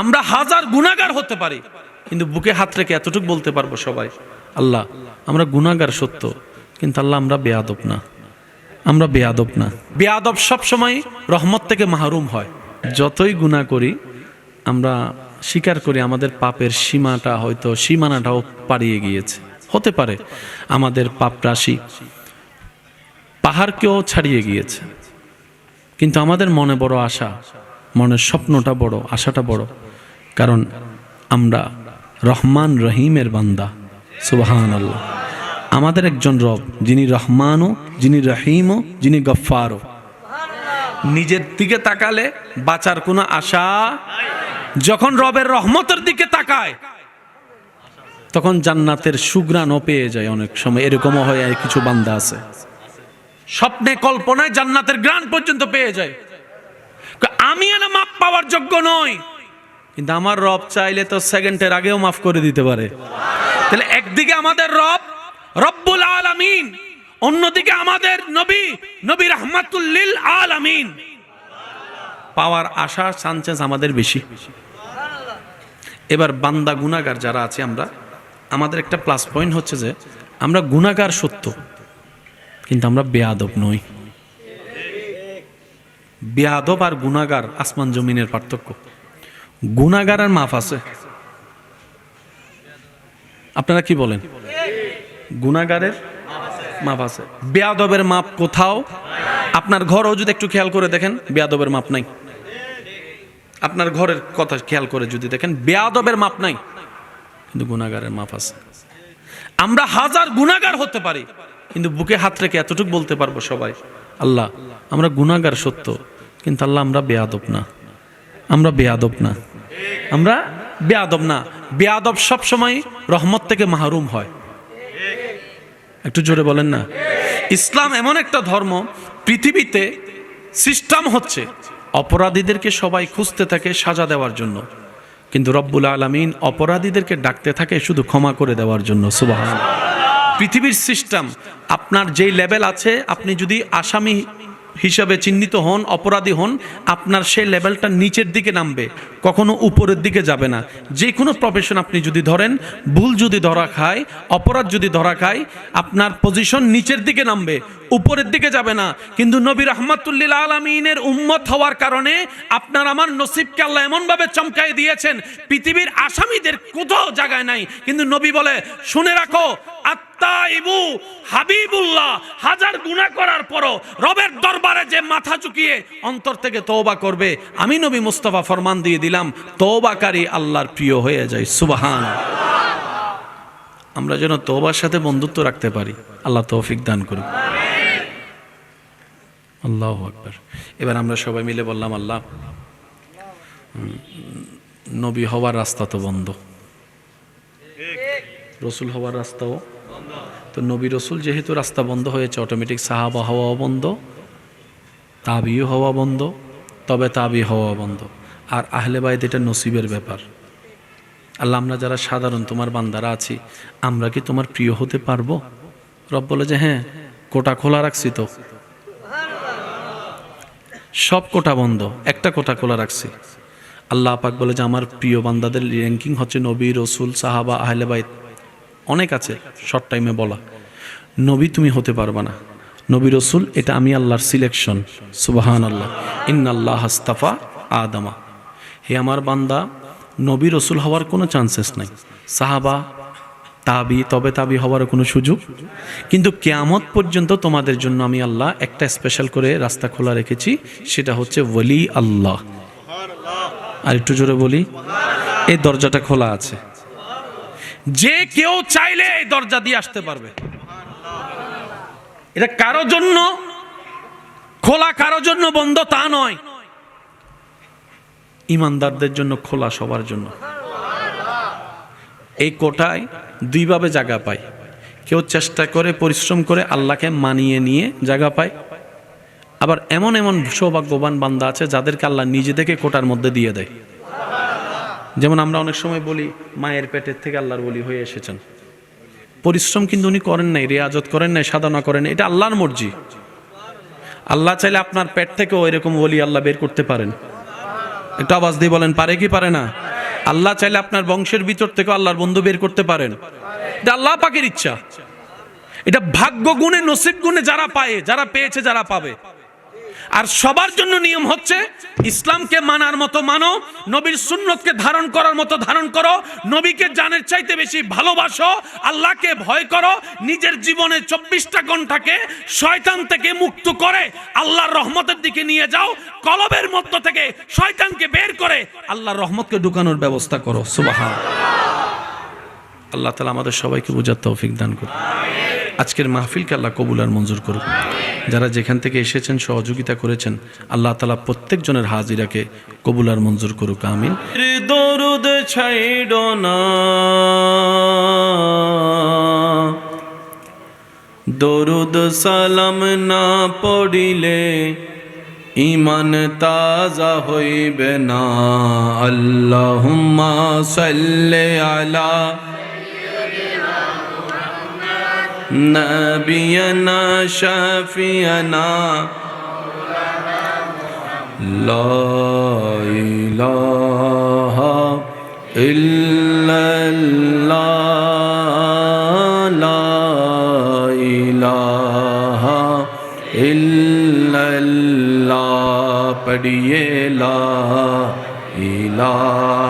আমরা হাজার গুণাগার হতে পারি। কিন্তু বুকে হাত রেখে এতটুকু বলতে পারব সবাই, আল্লাহ, আমরা গুণাগার সত্য, কিন্তু আল্লাহ আমরা বেয়াদব না। আমরা বেয়াদব না। বেয়াদব সবসময় রহমত থেকে মাহরুম হয়। যতই গুণা করি, আমরা স্বীকার করি আমাদের পাপের সীমাটা হয়তো সীমানাটাও পাড়িয়ে গিয়েছে। হতে পারে, আমাদের পাপ রাশি পাহাড়কেও ছাড়িয়ে গিয়েছে। কিন্তু আমাদের মনে বড় আশা, মনের স্বপ্নটা বড়, আশাটা বড়। কারণ আমরা রহমান রহিমের বান্দা সুবাহান আল্লাহ আমাদের একজন রব, যিনি রহমানও, যিনি রহিমও, যিনি গফারও নিজের দিকে তাকালে বাঁচার কোনো আশা যখন রবের রহমতের দিকে তাকায়, তখন জান্নাতের সুগ্রাণও পেয়ে যায় অনেক সময়। এরকমও হয় কিছু বান্দা আছে। স্বপ্নে, কল্পনায় জান্নাতের গ্রান পর্যন্ত পেয়ে যায়। আমি এনে মাপ পাওয়ার যোগ্য নই। কিন্তু আমার রব চাইলে তো সেকেন্ডের আগেও মাফ করে দিতে পারে। তাহলে একদিকে আমাদের রব, রব্বুল আলামিন, অন্যদিকে আমাদের নবী নবী রহমাতুল্লিল আলামিন। পাওয়ার আশা, চান্সেস আমাদের বেশি। এবার বান্দা গুনাগার যারা আছে আমরা, আমাদের একটা প্লাস পয়েন্ট হচ্ছে যে, আমরা গুনাগার সত্য, কিন্তু আমরা বেয়াদব নই। বেয়াদব আর গুনাগার আসমান জমিনের পার্থক্য। গুনাগার আর মাফ আছে। আপনারা কি বলেন? গুনাগারের মাপ আছে। বেয়াদবের মাপ কোথাও? আপনার ঘরও যদি একটু খেয়াল করে দেখেন, বেয়াদবের মাপ নাই। আপনার ঘরের কথা খেয়াল করে যদি দেখেন, বেয়াদবের মাপ নাই। কিন্তু গুনাগারের মাপ আছে। আমরা হাজার গুনাগার হতে পারি, কিন্তু বুকে হাত রেখে এতটুকু বলতে পারব সবাই, আল্লাহ, আমরা গুনাগার সত্য, কিন্তু আল্লাহ আমরা বেয়াদব না। আমরা বেয়াদব না। আমরা বেয়াদব না। বেয়াদব সবসময় রহমত থেকে মাহরুম হয়। একটু জোরে বলেন না। ইসলাম এমন একটা ধর্ম, পৃথিবীতে সিস্টেম হচ্ছে অপরাধীদেরকে সবাই খুঁজতে থাকে সাজা দেওয়ার জন্য। কিন্তু রব্বুল আলমিন অপরাধীদেরকে ডাকতে থাকে শুধু ক্ষমা করে দেওয়ার জন্য সুবাহ পৃথিবীর সিস্টেম, আপনার যেই লেভেল আছে, আপনি যদি আসামি হিসাবে চিহ্নিত হন, অপরাধী হন, আপনার সেই লেভেলটা নিচের দিকে নামবে, কখনো উপরের দিকে যাবে না। যে কোনো প্রফেশন আপনি যদি ধরেন, ভুল যদি ধরা খায়, অপরাধ যদি ধরা খায়, আপনার পজিশন নিচের দিকে নামবে, উপরের দিকে যাবে না। কিন্তু নবী রহমাতুল্লিল আলমিনের উম্মত হওয়ার কারণে আপনার আমার নসিবকে আল্লাহ এমনভাবে চমকাই দিয়েছেন, পৃথিবীর আসামিদের কোথাও জায়গায় নাই। কিন্তু নবী বলে, শুনে রাখো আত্মাইবু হাবিবুল্লাহ হাজার গুনাহ করার পরও রবের দরবারে যে মাথা ঝুঁকিয়ে অন্তর থেকে তওবা করবে আমি নবী মুস্তফা ফরমান দিয়ে দিলাম তওবাকারী আল্লাহর প্রিয় হয়ে যায় সুবাহান আমরা যেন তওবার সাথে বন্ধুত্ব রাখতে পারি আল্লাহ তৌফিক দান করুক। আল্লাহ আকবার। এবার আমরা সবাই মিলে বললাম আল্লাহ নবী হওয়ার রাস্তা তো বন্ধ। রসুল হওয়ার রাস্তাও তো নবী রসুল যেহেতু রাস্তা বন্ধ হয়েছে অটোমেটিক সাহাবা হওয়া বন্ধ, তাবিও হওয়া বন্ধ, তবে তাবি হওয়া বন্ধ। আর আহলে বাইদ এটা নসিবের ব্যাপার। আল্লাহ, আমরা যারা সাধারণ, তোমার বান্দারা আছি, আমরা কি তোমার প্রিয় হতে পারব? রব বলে যে হ্যাঁ কোটা খোলা রাখছি তো। সব কোটা বন্ধ, একটা কোটা খোলা রাখছি। আল্লাহ পাক বলে যে আমার প্রিয় বান্দাদের র্যাঙ্কিং হচ্ছে নবী, রসুল, সাহাবা, আহলে বাইত। অনেক আছে শর্ট টাইমে বলা। নবী তুমি হতে পারবা না। নবী রসুল, এটা আমি আল্লাহর সিলেকশন সুবাহান আল্লাহ ইন আল্লাহ হাস্তাফা আদামা। হে আমার বান্দা, নবী রসুল হওয়ার কোনো চান্সেস নাই। সাহাবা, তাবি, তবে তাবি হওয়ার কোনো সুযোগ? কিন্তু কেয়ামত পর্যন্ত তোমাদের জন্য আমি আল্লাহ একটা স্পেশাল করে রাস্তা খোলা রেখেছি, সেটা হচ্ছে ওলি আল্লাহ। আর একটু জোরে বলি এই দরজাটা খোলা আছে। যে কেউ চাইলে এই দরজা দিয়ে আসতে পারবে। এটা কারও জন্য, খোলা কারও জন্য বন্ধ তা নয়। ইমানদারদের জন্য খোলা সবার জন্য। এই কোটায় দুইভাবে জায়গা পায়। কেউ চেষ্টা করে, পরিশ্রম করে আল্লাহকে মানিয়ে নিয়ে জায়গা পায়। আবার এমন এমন সৌভাগ্যবান বান্দা আছে যাদেরকে আল্লাহ নিজে থেকে কোটার মধ্যে দিয়ে দেয়। যেমন আমরা অনেক সময় বলি, মায়ের পেটের থেকে আল্লাহর বলি হয়ে এসেছেন। পরিশ্রম কিন্তু উনি করেন নাই, রেয়াজত করেন নাই, সাধনা করেন এটা আল্লাহর মর্জি। আল্লাহ চাইলে আপনার পেট থেকেও এরকম বলি আল্লাহ বের করতে পারেন। একটু আওয়াজ দিয়ে বলেন, পারে কি পারে না? আল্লাহ চাইলে আপনার বংশের ভিতর থেকে আল্লাহর বন্ধু বের করতে পারেন। এটা আল্লাহ পাকের ইচ্ছা। এটা ভাগ্য গুণে, নসিব গুণে যারা পায়, যারা পেয়েছে, যারা পাবে। আর সবার জন্য নিয়ম হচ্ছে, ইসলামকে মানার মতো মানো, নবীর সুন্নতকে ধারণ করার মতো ধারণ করো, নবীকে জানের চাইতে বেশি ভালোবাসো, আল্লাহকে ভয় করো, নিজের জীবনে চব্বিশটা ঘন্টাকে শয়তান থেকে মুক্ত করে, আল্লাহর রহমতের দিকে নিয়ে যাও, কলবের মধ্য থেকে শয়তানকে বের করে, আল্লাহর রহমতকে ঢুকানোর ব্যবস্থা করো, সুবাহান। আল্লাহ তালা আমাদের সবাইকে বোঝার তৌফিক দান করুন। আজকের মাহফিলকে আল্লাহ কবুল আর মঞ্জুর করুন যারা যেখান থেকে এসেছেন, সহযোগিতা করেছেন, আল্লাহ তালা প্রত্যেকজনের হাজিরাকে কবুল আর মঞ্জুর করুক, আমিন। দরুদ ছাইড না। দরুদ সালাম না পড়িলে ইমান তাজা হইবে না। আল্লাহুম্মা সাল্লি আলা نبینا شفینا لا الہ الا اللہ لا الہ الا اللہ پڑھئے لا الہ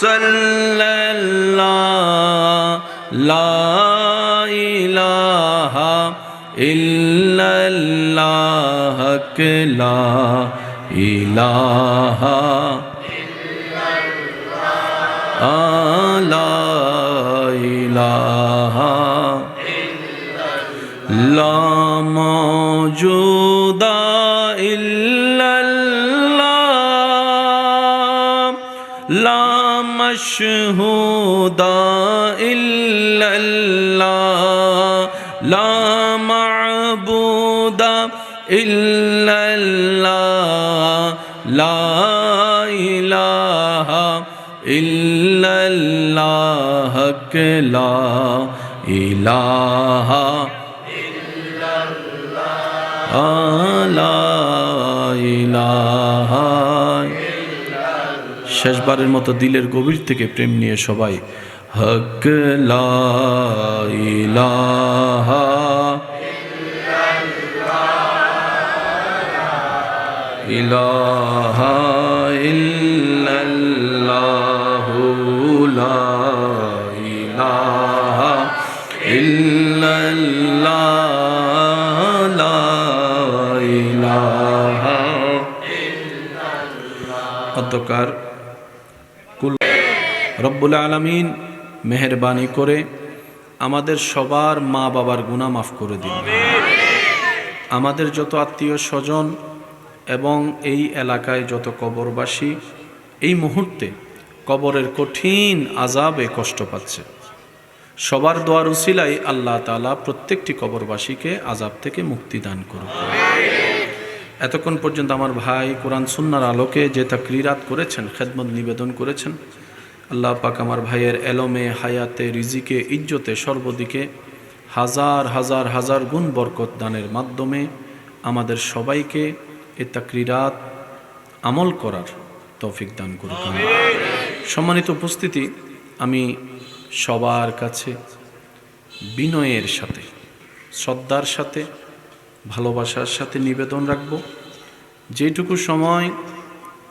সাল্লাল্লাহ লা ইলাহা ইল্লাল্লাহ লা ইলাহা লা ইলাহা লা মৌজুদা لا مشهود إلا الله. لا معبود إلا الله. لا إله إلا الله. لا إله إلا الله. لا إله শেষবারের মতো দিলের গভীর থেকে প্রেম নিয়ে সবাই হক লা ইলাহা লা লা কুল রব্বুল আলমিন মেহরবানি করে আমাদের সবার মা বাবার গুণা মাফ করে দিন। আমাদের যত আত্মীয় স্বজন এবং এই এলাকায় যত কবরবাসী এই মুহূর্তে কবরের কঠিন আজাবে কষ্ট পাচ্ছে। সবার দোয়ার উসিলাই আল্লাহ তালা প্রত্যেকটি কবরবাসীকে আজাব থেকে মুক্তি দান করুক। এতক্ষণ পর্যন্ত আমার ভাই কোরআন সুন্নার আলোকে যে তা ক্রীড়াত করেছেন খেদমত নিবেদন করেছেন আল্লাহ পাক আমার ভাইয়ের এলমে, হায়াতে, রিজিকে, ইজ্জতে সর্বদিকে হাজার হাজার হাজার গুণ বরকত দানের মাধ্যমে আমাদের সবাইকে এ তাকরিরাত আমল করার তৌফিক দান করুক। সম্মানিত উপস্থিতি, আমি সবার কাছে বিনয়ের সাথে, শ্রদ্ধার সাথে, ভালোবাসার সাথে নিবেদন রাখব যেটুকু সময়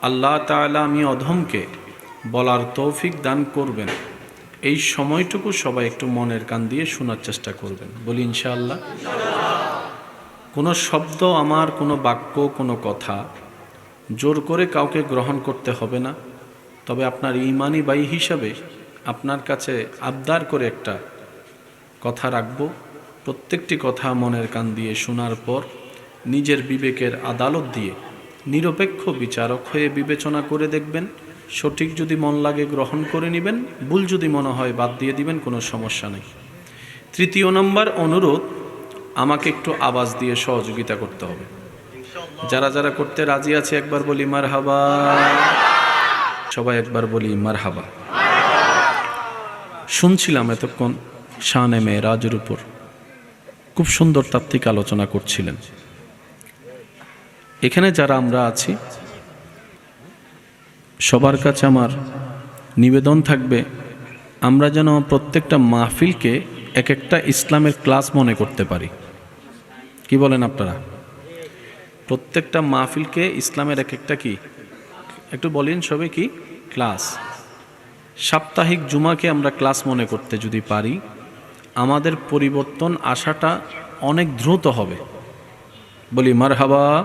আল্লাহ তাআলা আমি অধমকে বলার তৌফিক দান করবেন। এই সময়টুকু সবাই একটু মনের কান দিয়ে শোনার চেষ্টা করবেন। বলি ইনশাআল্লাহ, কোনো শব্দ আমার, কোনো বাক্য, কোনো কথা জোর করে কাউকে গ্রহণ করতে হবে না। তবে আপনার ইমানি বাই হিসাবে আপনার কাছে আবদার করে একটা কথা রাখব। প্রত্যেকটি কথা মনের কান দিয়ে শোনার পর নিজের বিবেকের আদালত দিয়ে নিরপেক্ষ বিচারক হয়ে বিবেচনা করে দেখবেন। সঠিক যদি মন লাগে গ্রহণ করে নেবেন, ভুল যদি মনে হয় বাদ দিয়ে দিবেন, কোনো সমস্যা নেই। তৃতীয় নম্বর অনুরোধ, আমাকে একটু আওয়াজ দিয়ে সহযোগিতা করতে হবে। যারা যারা করতে রাজি আছে, একবার বলি মার হাবা সবাই একবার বলি মার হাবা শুনছিলাম এতক্ষণ শানে মেয়েরাজের উপর। খুব সুন্দর তাত্ত্বিক আলোচনা করছিলেন। এখানে যারা আমরা আছি সবার কাছে আমার নিবেদন থাকবে, আমরা যেন প্রত্যেকটা মাহফিলকে এক একটা ইসলামের ক্লাস মনে করতে পারি। কি বলেন আপনারা? প্রত্যেকটা মাহফিলকে ইসলামের এক একটা কি? একটু বলেন সবে কি? ক্লাস। সাপ্তাহিক জুমাকে আমরা ক্লাস মনে করতে যদি পারি, আমাদের পরিবর্তন আসাটা অনেক দ্রুত হবে। বলি মার হাবা